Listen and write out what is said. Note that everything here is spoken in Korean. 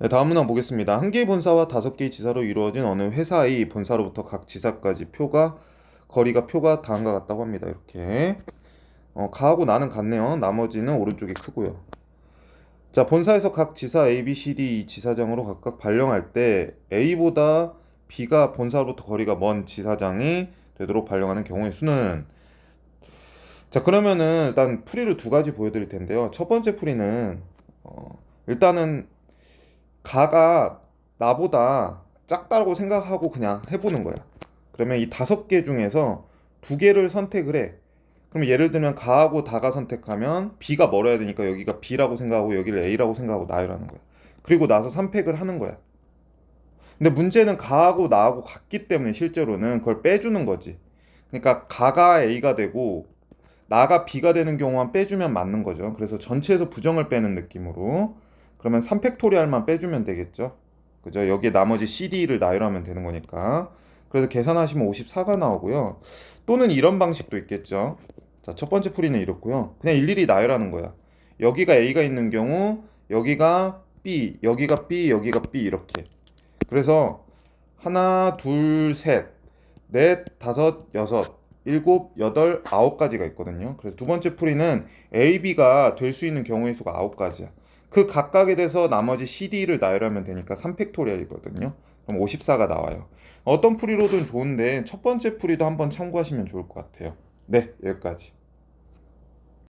네, 다음 문항 보겠습니다. 한 개의 본사와 다섯 개의 지사로 이루어진 어느 회사의 본사로부터 각 지사까지 표가 거리가 표가 다음과 같다고 합니다. 이렇게 어, 가하고 나는 같네요. 나머지는 오른쪽이 크고요. 자, 본사에서 각 지사 A, B, C, D 이 지사장으로 각각 발령할 때 A보다 B가 본사로부터 거리가 먼 지사장이 되도록 발령하는 경우의 수는 자, 그러면은 일단 풀이를 두 가지 보여드릴 텐데요. 첫 번째 풀이는 어, 일단은 가가 나보다 작다고 생각하고 그냥 해보는 거야. 그러면 이 다섯 개 중에서 두 개를 선택을 해. 그럼 예를 들면 가하고 다가 선택하면 B가 멀어야 되니까 여기가 B라고 생각하고 여기를 A라고 생각하고 나열하는 거야. 그리고 나서 선택을 하는 거야. 근데 문제는 가하고 나하고 같기 때문에 실제로는 그걸 빼주는 거지. 그러니까 가가 A가 되고 나가 B가 되는 경우만 빼주면 맞는 거죠. 그래서 전체에서 부정을 빼는 느낌으로 그러면 3팩토리알만 빼주면 되겠죠. 그죠? 여기에 나머지 CD를 나열하면 되는 거니까. 그래서 계산하시면 54가 나오고요. 또는 이런 방식도 있겠죠. 자, 첫 번째 풀이는 이렇고요. 그냥 일일이 나열하는 거야. 여기가 A가 있는 경우, 여기가 B, 여기가 B, 여기가 B 이렇게. 그래서 하나, 둘, 셋, 넷, 다섯, 여섯, 일곱, 여덟, 아홉 가지가 있거든요. 그래서 두 번째 풀이는 A, B가 될 수 있는 경우의 수가 아홉 가지야. 그 각각에 대해서 나머지 CD를 나열하면 되니까 3팩토리얼이거든요. 그럼 54가 나와요. 어떤 풀이로든 좋은데 첫 번째 풀이도 한번 참고하시면 좋을 것 같아요. 네, 여기까지.